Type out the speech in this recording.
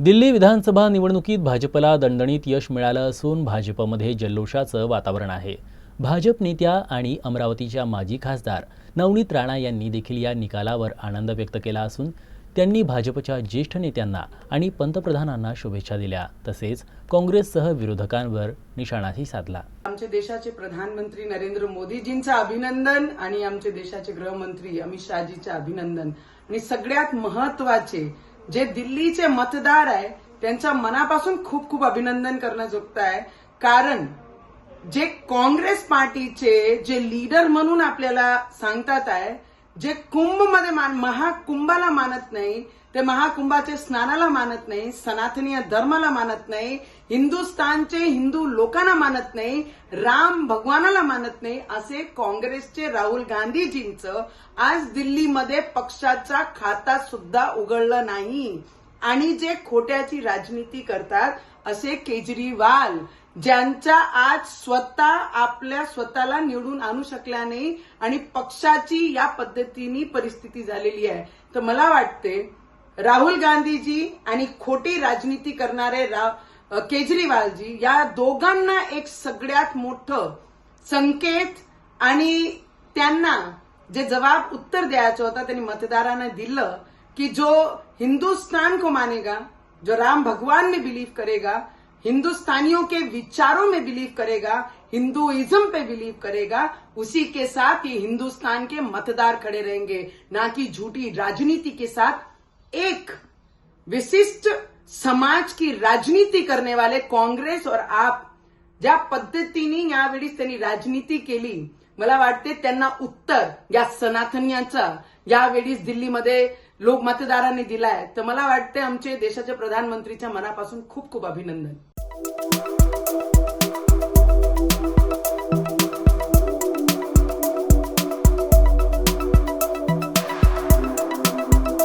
दिल्ली विधानसभा निवडणुकीत भाजपला दणदणीत यश मिळालं असून भाजपमध्ये जल्लोषाचं वातावरण आहे. भाजप नेत्या आणि अमरावतीच्या माजी खासदार नवनीत राणा यांनी देखील या निकालावर आनंद व्यक्त केला असून त्यांनी भाजपच्या ज्येष्ठ नेत्यांना आणि पंतप्रधानांना शुभेच्छा दिल्या. तसेच काँग्रेससह विरोधकांवर निशाणाही साधला. आमचे देशाचे प्रधानमंत्री नरेंद्र मोदीजींचं अभिनंदन आणि आमचे देशाचे गृहमंत्री अमित शहाजीचे अभिनंदन. आणि सगळ्यात महत्त्वाचे जे दिल्लीचे मतदार आहे त्यांच्या मनापासून खूप खूप अभिनंदन करणं आहे कारण जे काँग्रेस पार्टीचे जे लीडर म्हणून आपल्याला सांगतात आहे जे कुंभमध्ये मान महाकुंभाला मानत नाही ते महाकुंभाचे स्नानाला मानत नाही सनातनीय धर्माला मानत नाही हिंदुस्थानचे हिंदू लोकांना मानत नाही राम भगवानाला मानत नाही असे काँग्रेसचे राहुल गांधीजींचं आज दिल्लीमध्ये पक्षाचा खाता सुद्धा उघडलं नाही. आणि जे खोट्याची राजनीती करतात असे केजरीवाल ज्यांच्या आज स्वतः आपल्या स्वतःला निवडून आणू शकल्या नाही आणि पक्षाची या पद्धतीने परिस्थिती झालेली आहे. तर मला वाटते राहुल गांधीजी आणि खोटी राजनीती करणारे रा- केजरीवालजी या दोघांना एक सगळ्यात मोठं संकेत आणि त्यांना जे जवाब उत्तर द्यायचं होतं त्यांनी मतदारांना दिलं की जो हिंदुस्तान को मानेगा जो राम भगवान में बिलीव करेगा हिंदुस्तानियों के विचारों में बिलीव करेगा हिंदुइज्म पे बिलीव करेगा उसी के साथ ये हिंदुस्तान के मतदार खड़े रहेंगे ना कि झूठी राजनीति के साथ एक विशिष्ट समाज की राजनीती करने वाले काँग्रेस और आप ज्या पद्धतीने यावेळी त्यांनी राजनीती केली मला वाटते त्यांना उत्तर या सनातन्याचा यावेळी दिल्लीमध्ये लोक मतदारांनी दिलाय. तर मला वाटते आमचे देशाच्या प्रधानमंत्रीच्या मनापासून खूप खूप अभिनंदन.